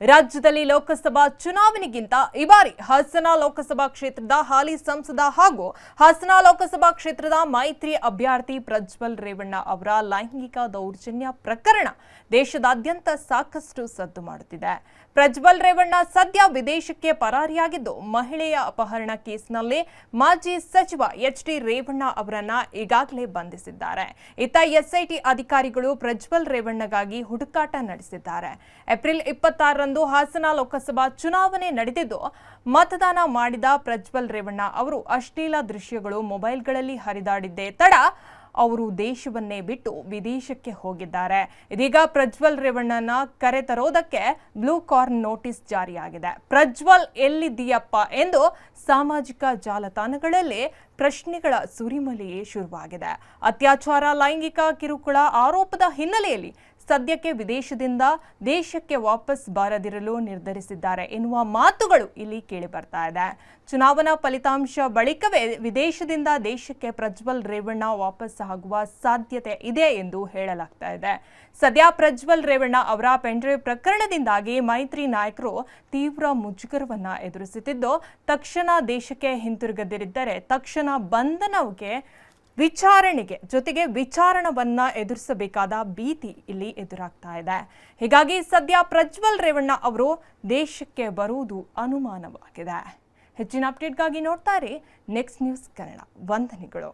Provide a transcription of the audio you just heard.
ರಾಜ್ಯದಲ್ಲಿ ಲೋಕಸಭಾ ಚುನಾವಣೆಗಿಂತ ಈ ಬಾರಿ ಹಾಸನ ಲೋಕಸಭಾ ಕ್ಷೇತ್ರದ ಹಾಲಿ ಸಂಸದ ಹಾಗೂ ಹಾಸನ ಲೋಕಸಭಾ ಕ್ಷೇತ್ರದ ಮೈತ್ರಿ ಅಭ್ಯರ್ಥಿ ಪ್ರಜ್ವಲ್ ರೇವಣ್ಣ ಅವರ ಲೈಂಗಿಕ ದೌರ್ಜನ್ಯ ಪ್ರಕರಣ ದೇಶದಾದ್ಯಂತ ಸಾಕಷ್ಟು ಸದ್ದು ಮಾಡುತ್ತಿದೆ. ಪ್ರಜ್ವಲ್ ರೇವಣ್ಣ ಸದ್ಯ ವಿದೇಶಕ್ಕೆ ಪರಾರಿಯಾಗಿದ್ದು, ಮಹಿಳೆಯ ಅಪಹರಣ ಕೇಸ್ನಲ್ಲಿ ಮಾಜಿ ಸಚಿವ ಎಚ್ ಡಿ ರೇವಣ್ಣ ಅವರನ್ನ ಈಗಾಗಲೇ ಬಂಧಿಸಿದ್ದಾರೆ. ಇತ್ತ ಎಸ್ಐಟಿ ಅಧಿಕಾರಿಗಳು ಪ್ರಜ್ವಲ್ ರೇವಣ್ಣಗಾಗಿ ಹುಡುಕಾಟ ನಡೆಸಿದ್ದಾರೆ. ಏಪ್ರಿಲ್ ಇಪ್ಪತ್ತಾರರಂದು ಹಾಸನ ಲೋಕಸಭಾ ಚುನಾವಣೆ ನಡೆದಿದ್ದು, ಮತದಾನ ಮಾಡಿದ ಪ್ರಜ್ವಲ್ ರೇವಣ್ಣ ಅವರು ಅಶ್ಲೀಲ ದೃಶ್ಯಗಳು ಮೊಬೈಲ್ಗಳಲ್ಲಿ ಹರಿದಾಡಿದ್ದೇ ತಡ ಅವರು ದೇಶವನ್ನೇ ಬಿಟ್ಟು ವಿದೇಶಕ್ಕೆ ಹೋಗಿದ್ದಾರೆ. ಇದೀಗ ಪ್ರಜ್ವಲ್ ರೇವಣ್ಣನ ಕರೆತರೋದಕ್ಕೆ ಬ್ಲೂ ಕಾರ್ನ್ ನೋಟಿಸ್ ಜಾರಿಯಾಗಿದೆ. ಪ್ರಜ್ವಲ್ ಎಲ್ಲಿದ್ದೀಯಪ್ಪ ಎಂದು ಸಾಮಾಜಿಕ ಜಾಲತಾಣಗಳಲ್ಲಿ ಪ್ರಶ್ನೆಗಳ ಸುರಿಮಲೆಯೇ ಶುರುವಾಗಿದೆ. ಅತ್ಯಾಚಾರ, ಲೈಂಗಿಕ ಕಿರುಕುಳ ಆರೋಪದ ಹಿನ್ನೆಲೆಯಲ್ಲಿ ಸದ್ಯಕ್ಕೆ ವಿದೇಶದಿಂದ ದೇಶಕ್ಕೆ ವಾಪಸ್ ಬಾರದಿರಲು ನಿರ್ಧರಿಸಿದ್ದಾರೆ ಎನ್ನುವ ಮಾತುಗಳು ಇಲ್ಲಿ ಕೇಳಿ ಬರ್ತಾ ಇದೆ. ಚುನಾವಣಾ ಫಲಿತಾಂಶ ಬಳಿಕವೇ ವಿದೇಶದಿಂದ ದೇಶಕ್ಕೆ ಪ್ರಜ್ವಲ್ ರೇವಣ್ಣ ವಾಪಸ್ ಆಗುವ ಸಾಧ್ಯತೆ ಇದೆ ಎಂದು ಹೇಳಲಾಗ್ತಾ ಇದೆ. ಸದ್ಯ ಪ್ರಜ್ವಲ್ ರೇವಣ್ಣ ಅವರ ಪೆಂಡ್ರೈವ್ ಪ್ರಕರಣದಿಂದಾಗಿ ಮೈತ್ರಿ ನಾಯಕರು ತೀವ್ರ ಮುಜುಗರವನ್ನ ಎದುರಿಸುತ್ತಿದ್ದು, ತಕ್ಷಣ ದೇಶಕ್ಕೆ ಹಿಂತಿರುಗದಿರಿದ್ದರೆ ತಕ್ಷಣ ಬಂಧನಕ್ಕೆ ವಿಚಾರಣೆಗೆ ಜೊತೆಗೆ ವಿಚಾರಣವನ್ನ ಎದುರಿಸಬೇಕಾದ ಭೀತಿ ಇಲ್ಲಿ ಎದುರಾಗ್ತಾ ಇದೆ. ಹೀಗಾಗಿ ಸದ್ಯ ಪ್ರಜ್ವಲ್ ರೇವಣ್ಣ ಅವರು ದೇಶಕ್ಕೆ ಬರುವುದು ಅನುಮಾನವಾಗಿದೆ. ಹೆಚ್ಚಿನ ಅಪ್ಡೇಟ್ಗಾಗಿ ನೋಡ್ತಾ ಇರಿ. Next news Kannada. ವಂದನೆಗಳು.